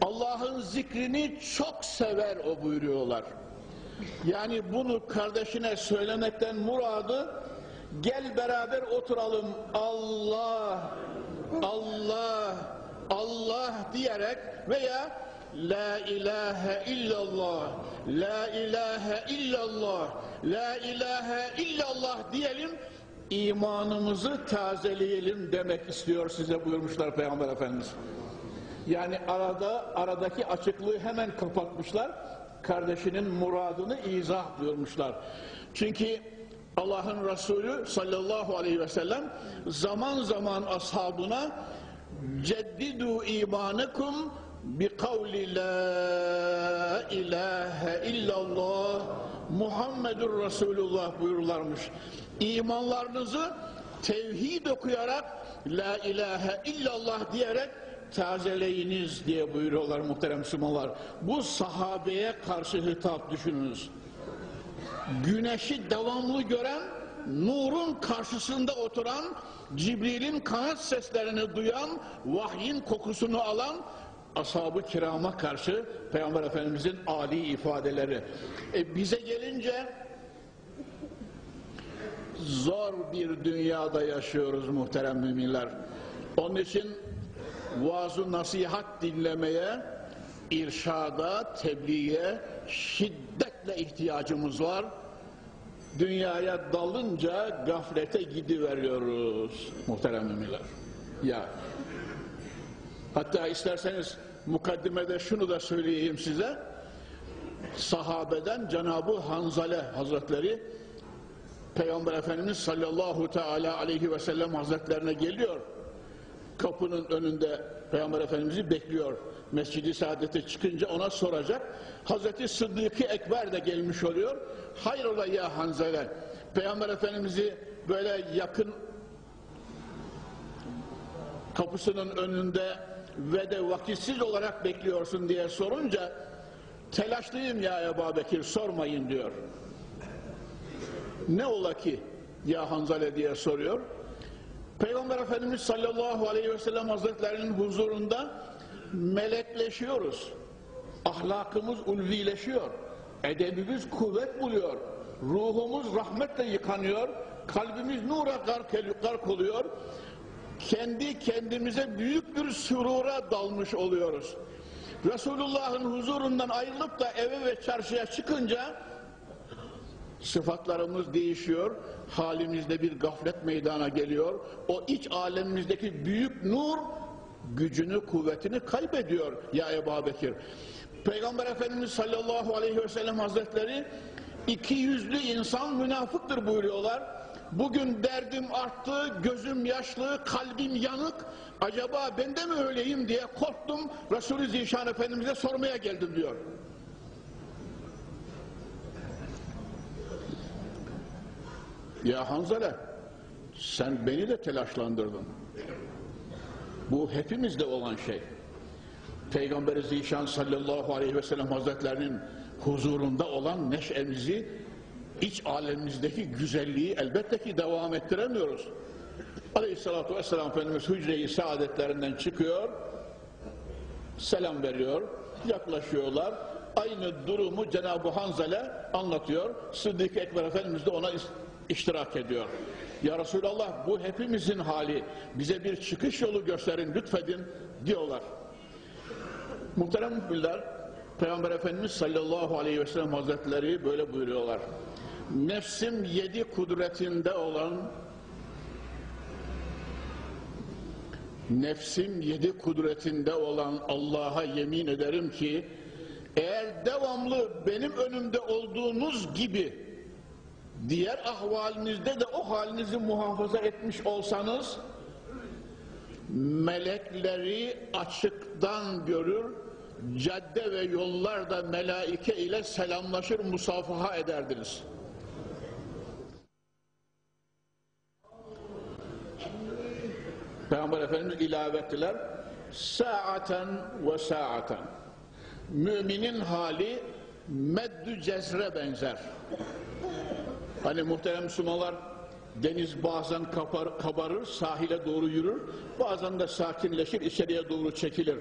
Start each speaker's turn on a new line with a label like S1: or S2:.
S1: Allah'ın zikrini çok sever o buyuruyorlar. Yani bunu kardeşine söylemekten muradı gel beraber oturalım Allah Allah Allah diyerek veya La ilahe illallah La ilahe illallah La ilahe illallah diyelim imanımızı tazeleyelim demek istiyor size buyurmuşlar Peygamber Efendimiz. Yani arada aradaki açıklığı hemen kapatmışlar. Kardeşinin muradını izah buyurmuşlar. Çünkü Allah'ın Resulü sallallahu aleyhi ve sellem zaman zaman ashabına ceddidu imanakum bi kavli la ilahe illallah Muhammedur Resulullah buyururlarmış. İmanlarınızı tevhid okuyarak la ilahe illallah diyerek tazeleyiniz diye buyuruyorlar muhterem Müslümanlar. Bu sahabeye karşı hitap düşününüz. Güneşi devamlı gören, nurun karşısında oturan, Cibril'in kanat seslerini duyan, vahyin kokusunu alan, ashab-ı kirama karşı Peygamber Efendimizin âli ifadeleri. E bize gelince zor bir dünyada yaşıyoruz muhterem müminler. Onun için vaaz nasihat dinlemeye, irşada, tebliğe şiddetle ihtiyacımız var. Dünyaya dalınca gaflete gidiveriyoruz muhterem müminler. Ya. Hatta isterseniz mukaddimede şunu da söyleyeyim size. Sahabeden Cenab-ı Hanzale Hazretleri Peygamber Efendimiz sallallahu teala aleyhi ve sellem hazretlerine geliyor. Kapının önünde Peygamber Efendimiz'i bekliyor. Mescid-i Saadet'e çıkınca ona soracak. Hazreti Sıddık-ı Ekber de gelmiş oluyor. Hayrola ya Hanzale. Peygamber Efendimiz'i böyle yakın kapısının önünde ve de vakitsiz olarak bekliyorsun diye sorunca telaşlıyım ya Ebu Bekir sormayın diyor. Ne ola ki ya Hanzale diye soruyor. Peygamber Efendimiz sallallahu aleyhi ve sellem hazretlerinin huzurunda melekleşiyoruz. Ahlakımız ulvileşiyor. Edebimiz kuvvet buluyor. Ruhumuz rahmetle yıkanıyor. Kalbimiz nura gark, gark oluyor. Kendi kendimize büyük bir sürura dalmış oluyoruz. Resulullah'ın huzurundan ayrılıp da eve ve çarşıya çıkınca sıfatlarımız değişiyor, halimizde bir gaflet meydana geliyor. O iç alemimizdeki büyük nur gücünü, kuvvetini kaybediyor ya Ebu Bekir. Peygamber Efendimiz sallallahu aleyhi ve sellem hazretleri iki yüzlü insan münafıktır buyuruyorlar. Bugün derdim arttı, gözüm yaşlı, kalbim yanık. Acaba ben de mi öyleyim diye korktum. Resulü Zişan Efendimiz'e sormaya geldim diyor. Ya Hanzale sen beni de telaşlandırdın. Bu hepimizde olan şey. Peygamber-i Zişan sallallahu aleyhi ve sellem hazretlerinin huzurunda olan neşemizi, iç alemimizdeki güzelliği elbette ki devam ettiremiyoruz. Aleyhissalatu vesselam Efendimiz hücre-i saadetlerinden çıkıyor, selam veriyor, yaklaşıyorlar. Aynı durumu Cenab-ı Hanzale anlatıyor. Sıddık Ekber Efendimiz de ona iştirak ediyor. Ya Resulallah bu hepimizin hali. Bize bir çıkış yolu gösterin lütfedin diyorlar. Muhterem müminler Peygamber Efendimiz sallallahu aleyhi ve sellem hazretleri böyle buyuruyorlar. Nefsim yedi kudretinde olan nefsim yedi kudretinde olan Allah'a yemin ederim ki eğer devamlı benim önümde olduğunuz gibi diğer ahvalinizde de o halinizi muhafaza etmiş olsanız melekleri açıktan görür cadde ve yollarda melaike ile selamlaşır musafaha ederdiniz. Peygamber Efendimiz ilave ettiler. Saaten ve saaten müminin hali meddü cezre benzer Hani muhterem Müslümanlar deniz bazen kabarır, sahile doğru yürür, bazen de sakinleşir, içeriye doğru çekilir.